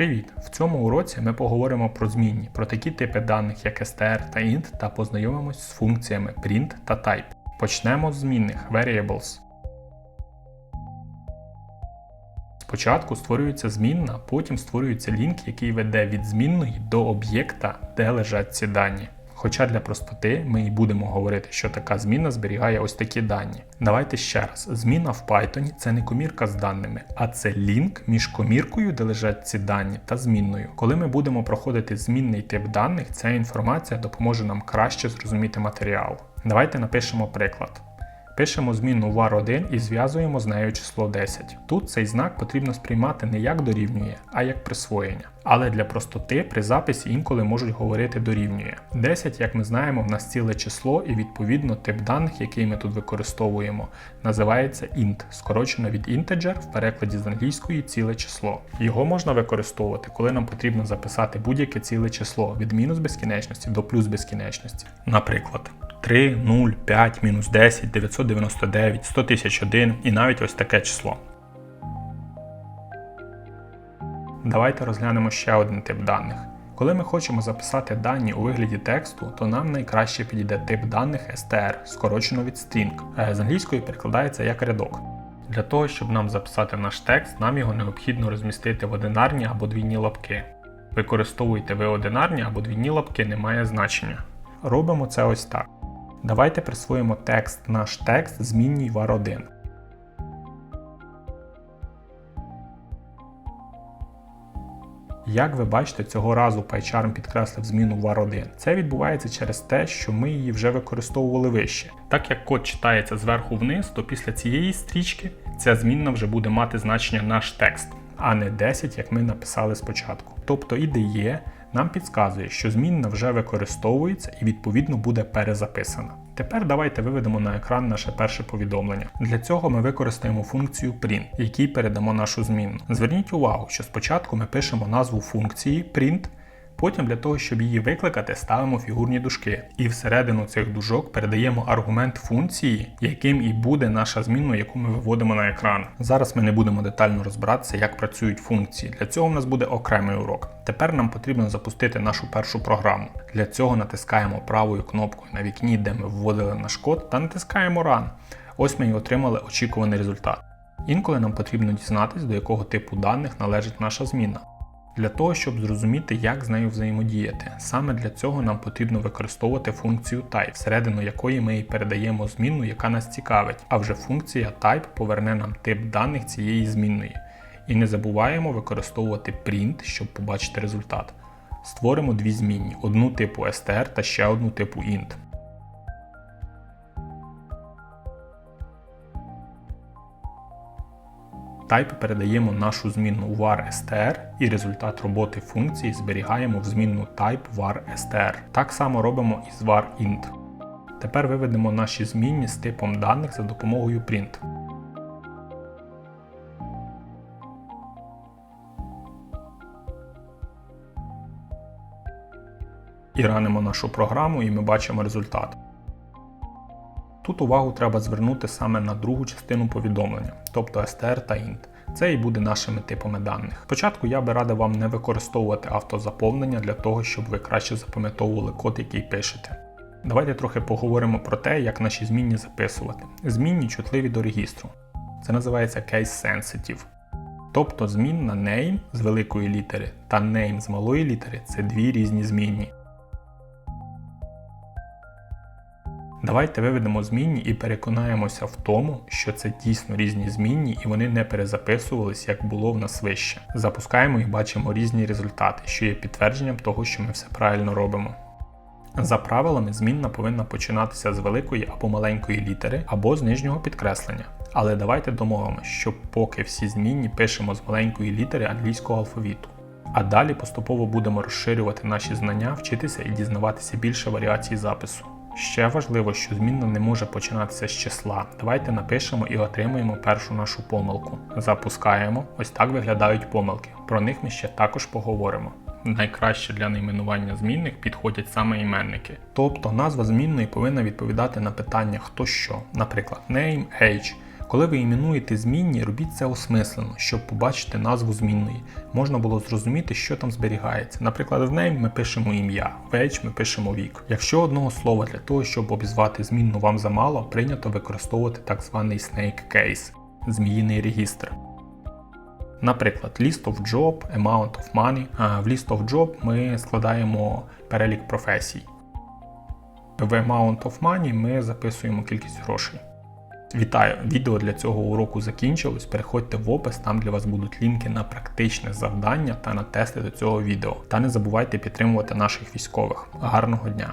Привіт! В цьому уроці ми поговоримо про змінні, про такі типи даних, як str та int, та познайомимось з функціями print та type. Почнемо з змінних variables. Спочатку створюється змінна, потім створюється лінк, який веде від змінної до об'єкта, де лежать ці дані. Хоча для простоти ми і будемо говорити, що така зміна зберігає ось такі дані. Давайте ще раз: зміна в Python це не комірка з даними, а це лінк між коміркою, де лежать ці дані, та змінною. Коли ми будемо проходити змінний тип даних, ця інформація допоможе нам краще зрозуміти матеріал. Давайте напишемо приклад. Пишемо зміну var1 і зв'язуємо з нею число 10. Тут цей знак потрібно сприймати не як дорівнює, а як присвоєння. Але для простоти при записі інколи можуть говорити дорівнює. 10, як ми знаємо, в нас ціле число і відповідно тип даних, який ми тут використовуємо, називається int, скорочено від integer в перекладі з англійської ціле число. Його можна використовувати, коли нам потрібно записати будь-яке ціле число від мінус безкінечності до плюс безкінечності. Наприклад. 3, 0, 5, мінус 10, 999, 100 тисяч 1 і навіть ось таке число. Давайте розглянемо ще один тип даних. Коли ми хочемо записати дані у вигляді тексту, то нам найкраще підійде тип даних str, скорочено від string. Е, З англійської перекладається як рядок. Для того, щоб нам записати наш текст, нам його необхідно розмістити в одинарні або двійні лапки. Використовуйте ви одинарні або двійні лапки, немає значення. Робимо це ось так. Давайте присвоїмо текст наш текст змінній var1. Як ви бачите, цього разу PyCharm підкреслив зміну var1. Це відбувається через те, що ми її вже використовували вище. Так як код читається зверху вниз, то після цієї стрічки ця змінна вже буде мати значення наш текст, а не 10, як ми написали спочатку. Тобто IDE нам підказує, що змінна вже використовується і відповідно буде перезаписана. Тепер давайте виведемо на екран наше перше повідомлення. Для цього ми використаємо функцію print, якій передамо нашу змінну. Зверніть увагу, що спочатку ми пишемо назву функції print, потім для того, щоб її викликати, ставимо фігурні дужки. І всередину цих дужок передаємо аргумент функції, яким і буде наша змінна, яку ми виводимо на екран. Зараз ми не будемо детально розбиратися, як працюють функції. Для цього в нас буде окремий урок. Тепер нам потрібно запустити нашу першу програму. Для цього натискаємо правою кнопкою на вікні, де ми вводили наш код, та натискаємо Run. Ось ми і отримали очікуваний результат. Інколи нам потрібно дізнатися, до якого типу даних належить наша зміна. Для того, щоб зрозуміти, як з нею взаємодіяти. Саме для цього нам потрібно використовувати функцію type, всередину якої ми і передаємо змінну, яка нас цікавить, а вже функція type поверне нам тип даних цієї змінної. І не забуваємо використовувати print, щоб побачити результат. Створимо дві змінні: одну типу str та ще одну типу int. Type передаємо нашу змінну var str і результат роботи функції зберігаємо в змінну type var str. Так само робимо і з var int. Тепер виведемо наші змінні з типом даних за допомогою print. І ранимо нашу програму і ми бачимо результат. Тут увагу треба звернути саме на другу частину повідомлення, тобто str та int. Це і буде нашими типами даних. Спочатку я би радив вам не використовувати автозаповнення для того, щоб ви краще запам'ятовували код, який пишете. Давайте трохи поговоримо про те, як наші змінні записувати. Змінні чутливі до регістру. Це називається case sensitive. Тобто змінна name з великої літери та name з малої літери це дві різні змінні. Давайте виведемо змінні і переконаємося в тому, що це дійсно різні змінні і вони не перезаписувались, як було в нас вище. Запускаємо і бачимо різні результати, що є підтвердженням того, що ми все правильно робимо. За правилами, змінна повинна починатися з великої або маленької літери, або з нижнього підкреслення. Але давайте домовимося, що поки всі змінні пишемо з маленької літери англійського алфавіту. А далі поступово будемо розширювати наші знання, вчитися і дізнаватися більше варіацій запису. Ще важливо, що змінна не може починатися з числа. Давайте напишемо і отримаємо першу нашу помилку. Запускаємо. Ось так виглядають помилки. Про них ми ще також поговоримо. Найкраще для найменування змінних підходять саме іменники. Тобто назва змінної повинна відповідати на питання хто що, наприклад, name, age. Коли ви іменуєте змінні, робіть це осмислено, щоб побачити назву змінної. Можна було зрозуміти, що там зберігається. Наприклад, в name ми пишемо ім'я, в age ми пишемо вік. Якщо одного слова для того, щоб обізвати змінну вам замало, прийнято використовувати так званий snake case зміїний регістр. Наприклад, list of job, amount of money. В list of job ми складаємо перелік професій. В amount of money ми записуємо кількість грошей. Вітаю! Відео для цього уроку закінчилось. Переходьте в опис, там для вас будуть лінки на практичне завдання та на тести до цього відео. Та не забувайте підтримувати наших військових. Гарного дня!